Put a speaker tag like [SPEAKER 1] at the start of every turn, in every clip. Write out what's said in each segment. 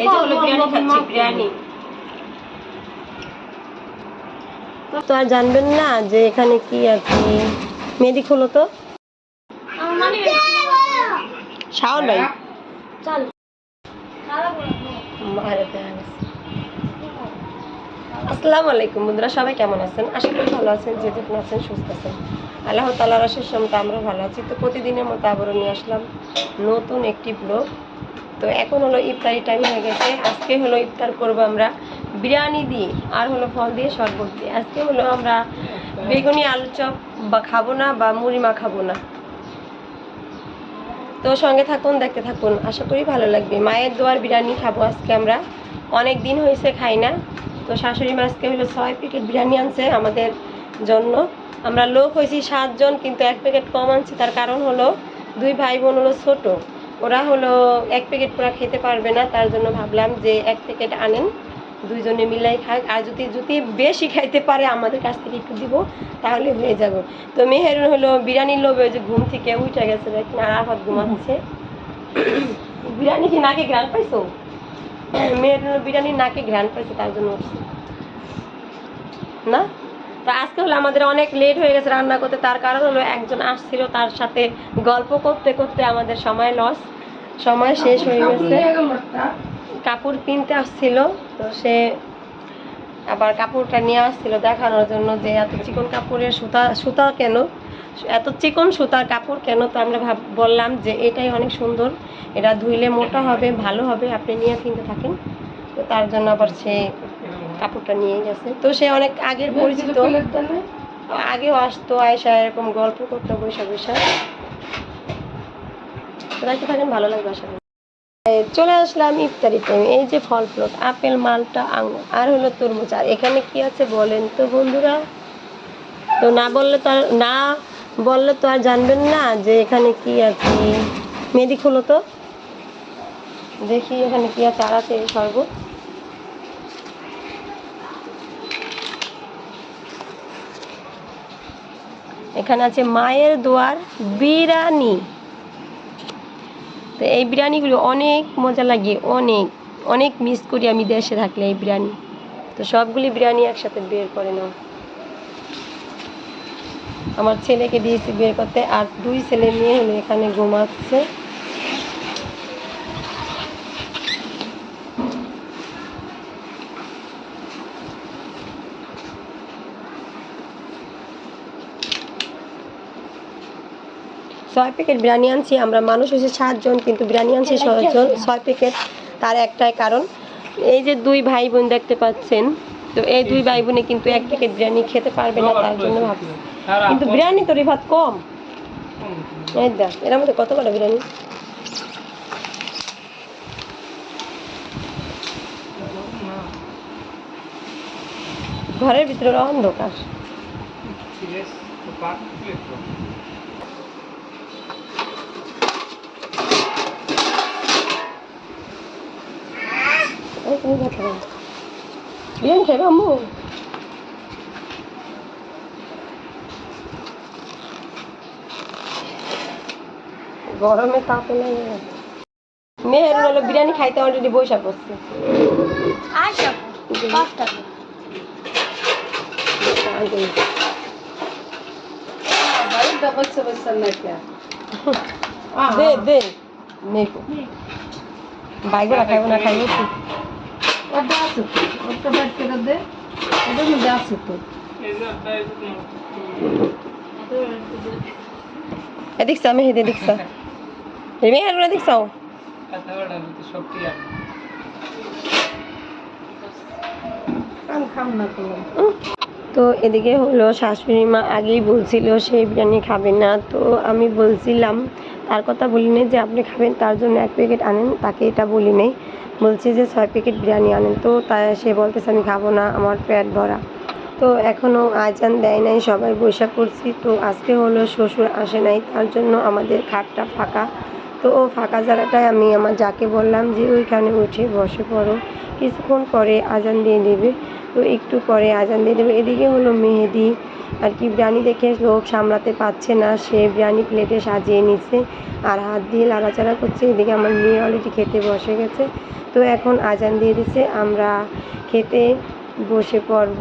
[SPEAKER 1] এই যে হলো বিরিয়ানি খাচ্ছি বিরিয়ানি। তো আর জানবেন না যে এখানে কি আর কি। মেহেদি খোলো তো। শাওন ভাই।
[SPEAKER 2] চল।
[SPEAKER 1] মায়ের দেখা গেছে। আসসালামু আলাইকুম বন্ধুরা সবাই কেমন আছেন? আশা করি ভালো আছেন যে যেখানে আছেন সুস্থ আছেন। আল্লাহ তালার মতো আমরা ভালো আছি। তো প্রতিদিনের মতো আবারও নিয়ে আসলাম নতুন একটি ব্লগ তো এখন হলো ইফতারি টাইম হয়ে গেছে। আজকে হলো ইফতার করব আমরা বিরিয়ানি দিয়ে, আর হলো ফল দিয়ে শরবত দিয়ে। আজকে হলো আমরা বেগুনি আলু চপ, বা খাব না, বা মুড়ি মা খাব না। তো সঙ্গে থাকুন, দেখতে থাকুন। আশা করি ভালো লাগবে। মায়ের দোয়ার বিরিয়ানি খাব আজকে আমরা। অনেক দিন হয়েছে খাই না। তো শাশুড়ি মা আজকে হলো ছয় প্যাকেট বিরিয়ানি আনছে আমাদের জন্য। আমরা লোক হয়েছি সাতজন, কিন্তু এক প্যাকেট কম আনছি। তার কারণ হলো দুই ভাই বোন হলো ছোট। ওরা হলো এক প্যাকেট পুরো খেতে পারবে না, তার জন্য ভাবলাম যে এক প্যাকেট আনেন, দুইজনে মিলাই খাক। আর যদি যদি বেশি খাইতে পারে, আমাদের কাছ থেকে একটু দিব, তাহলে হয়ে যাব। তো মেহেরুন হলো বিরিয়ানির লোভে যে ঘুম থেকে উঠে গেছে দেখুন আর আফাত ঘুমাচ্ছে। বিরিয়ানি কি নাকে ঘ্রাণ পাইছো? মেহেরুন বিরিয়ানি নাকে ঘ্রাণ পাইছে, তার জন্য না? তো আজকে হলো আমাদের অনেক লেট হয়ে গেছে রান্না করতে, তার কারণ হলো একজন আসছিল তার সাথে গল্প করতে করতে আমাদের সময় লস সময় শেষ হয়ে গেছে। কাপড় কিনতে আসছিল, তো সে আবার কাপড়টা নিয়ে আসছিল দেখানোর জন্য যে এত চিকন কাপড়ের সুতা সুতা কেন? এত চিকন সুতার কাপড় কেন? তো আমরা ভাব, বললাম যে এটাই অনেক সুন্দর, এটা ধুইলে মোটা হবে, ভালো হবে, আপনি নিয়ে কিনতে থাকেন। তো তার জন্য আবার সে কাপড়টা নিয়ে গেছে। তো সে অনেক আগের পরিচিত। আগেও আসতো আয়সা এরকম গল্প করতো বৈশা বৈশা তো দেখতে থাকেন ভালো লাগবে আশা করি। চলে আসলাম ইফতারি টাইম এই যে ফল ফ্রুট আপেল মালটা আঙুর। আর হলো তরমুজ। আর এখানে কি আছে বলেন তো বন্ধুরা? তো না বললে তো আর না বললে তো আর জানবেন না যে এখানে কি আছে মেদি খোলো তো। দেখি এখানে কি আছে আর আছে শরবত। এখানে আছে মায়ের দোয়ার বিরিয়ানি তো এই বিরিয়ানিগুলো অনেক মজা লাগে, অনেক অনেক মিস করি আমি দেশে থাকলে এই বিরিয়ানি তো সবগুলি বিরিয়ানি একসাথে বের করে নাও। আমার ছেলেকে দিয়েছি বের করতে, আর দুই ছেলে মেয়ে হলো এখানে ঘুমাচ্ছে। ছয় প্যাকেট বিরিয়ানি আনছি আমরা মানুষ হয়েছে সাতজন কিন্তু বিরিয়ানি আনছি ছয়জন ছয় প্যাকেট তার একটাই কারণ। এই যে দুই ভাই বোন দেখতে পাচ্ছেন তো এই দুই ভাই বোনে কিন্তু এক প্যাকেট বিরিয়ানি খেতে পারবে না তার জন্য ভাবছি। কিন্তু বিরিয়ানি তো রিফাত কম। এই দেখ এর মধ্যে কত কটা বিরিয়ানি? ঘরের ভিতরে অন্ধকার। খাবে বিরিয়ানি খাইবে গরমে তাপে লাগে মেয়ের হলো বিরিয়ানি খাইতে অলরেডি বৈশা করছে দে দে। নেকো বাইরে খাইব না খাইব এদিক রিমি এদিক চাও তো এদিকে হলো শাশুড়ি মা আগেই বলছিল সে বিরিয়ানি খাবে না তো আমি বলছিলাম তার কথা বলিনি যে আপনি খাবেন, তার জন্য এক প্যাকেট আনেন, তাকে এটা বলি নেই। বলছি যে ছয় প্যাকেট বিরিয়ানি আনেন। তো তাই সে বলতেছে, আমি খাব না, আমার পেট ভরা। তো এখনও আজান দেয় নাই, সবাই বসে করছি তো আজকে হলো শ্বশুর আসে নাই, তার জন্য আমাদের খাটটা ফাঁকা। তো ও ফাঁকা জায়গাটায় আমি আমার যাকে বললাম যে, ওইখানে উঠে বসে পড়ো। কিছুক্ষণ পরে আজান দিয়ে দেবে। তো একটু পরে আজান দিয়ে দেবে। এদিকে হলো মেহেদি। আর কি বিরিয়ানি দেখে লোক সামলাতে পারছে না। সে বিরিয়ানি প্লেটে সাজিয়ে নিচ্ছে আর হাত দিয়ে লাড়াচাড়া করছে। এদিকে আমার মেয়ে অলরেডি খেতে বসে গেছে। তো এখন আজান দিয়ে দিচ্ছে আমরা খেতে বসে পড়ব।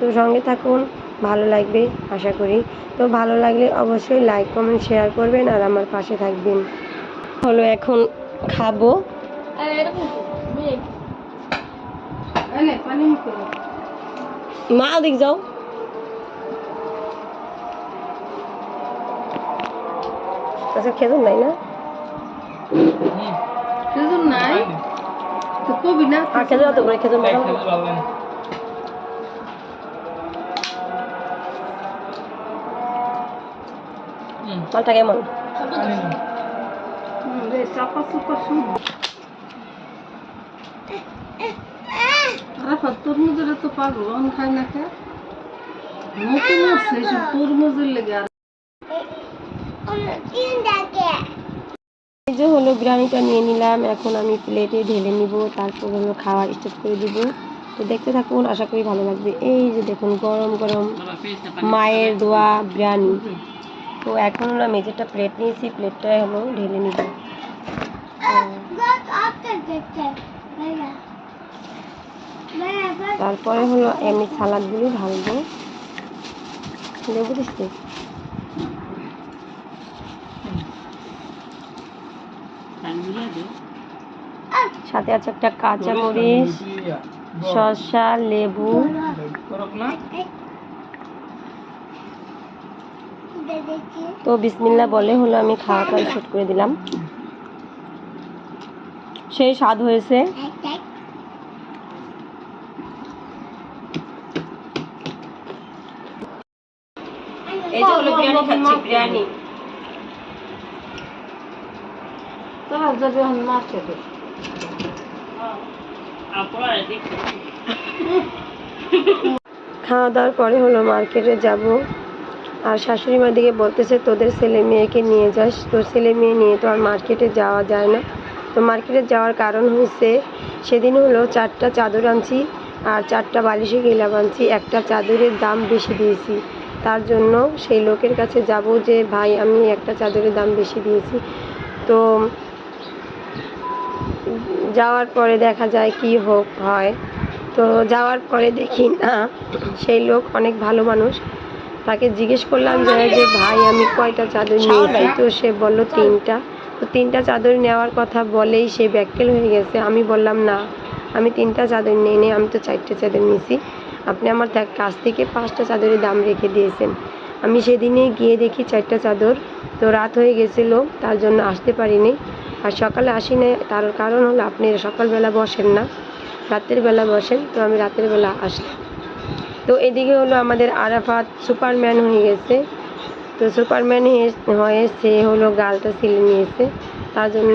[SPEAKER 1] তো সঙ্গে থাকুন। ভালো লাগবে, আশা করি। তো ভালো লাগলে অবশ্যই লাইক কমেন্ট শেয়ার করবেন আর আমার পাশে থাকবেন। হলো এখন খাব।
[SPEAKER 2] এরকম কি? মেঘ।
[SPEAKER 1] মা ওদিক যাও। আচ্ছা খেতুন নাই না?
[SPEAKER 3] খেজুর নাই? তো কবি না?
[SPEAKER 1] আর খেতে অত করে খেতুন বানাবো মালটা কেমন?
[SPEAKER 3] চাপা চুপা শুদ্ধ আরাফাত তরমুজের তো পাগল অন খায় না খা মতো মরছে এইসব তরমুজের লেগে আর
[SPEAKER 1] এই যে হলো বিরিয়ানিটা নিয়ে নিলাম এখন আমি প্লেটে ঢেলে নিব তারপর হলো খাওয়া স্টার্ট করে দিব। তো দেখতে থাকুন আশা করি ভালো লাগবে। এই যে দেখুন গরম গরম মায়ের দোয়া বিরিয়ানি। তো এখন হলো আমি যেটা প্লেট নিয়েছি প্লেটটা হলো ঢেলে নিব। তারপরে হলো এমনি সালাদগুলো ঢালবো লেবু দিচ্ছি সাথে আছে একটা কাঁচা মরিচ, শসা, লেবু। তো বিসমিল্লা বলে হলো আমি খাওয়া খাওয়া শুট করে দিলাম। সেই স্বাদ হয়েছে। এই যে হলো বিরিয়ানি খাচ্ছি বিরিয়ানি।
[SPEAKER 3] তারা যাবে এখন মার্কেটে
[SPEAKER 1] খাওয়া দাওয়ার পরে হলো মার্কেটে যাব। আর শাশুড়ি মা দিকে বলতেছে তোদের ছেলে মেয়েকে নিয়ে যাস। তোর ছেলে মেয়ে নিয়ে তো আর মার্কেটে যাওয়া যায় না। তো মার্কেটে যাওয়ার কারণ হচ্ছে সেদিন হলো চারটা চাদর আনছি আর চারটা বালিশে গিলাপ আনছি। একটা চাদরের দাম বেশি দিয়েছি। তার জন্য সেই লোকের কাছে যাব যে ভাই আমি একটা চাদরের দাম বেশি দিয়েছি। তো যাওয়ার পরে দেখা যায় কি হোক হয়। তো যাওয়ার পরে দেখি না সেই লোক অনেক ভালো মানুষ। তাকে জিজ্ঞেস করলাম যে ভাই আমি কয়টা চাদর নিয়েছি? তো সে বলল তিনটা। তো তিনটা চাদর নেওয়ার কথা বলেই সে ব্যাককেল হয়ে গেছে। আমি বললাম না আমি তিনটা চাদর নিয়ে নিই আমি তো চারটে চাদর নিয়েছি। আপনি আমার কাছ থেকে পাঁচটা চাদরের দাম রেখে দিয়েছেন। আমি সেদিনে গিয়ে দেখি চারটা চাদর। তো রাত হয়ে গেছিল, তার জন্য আসতে পারিনি। আর সকালে আসি না তার কারণ হলো আপনি সকালবেলা বসেন না, রাতের বেলা বসেন, তো আমি রাতের বেলা আসলাম। তো এদিকে হলো আমাদের আরাফাত সুপারম্যান হয়ে গেছে। তো সুপারম্যান হয়ে সে হলো গালটা সিলে নিয়েছে, তার জন্য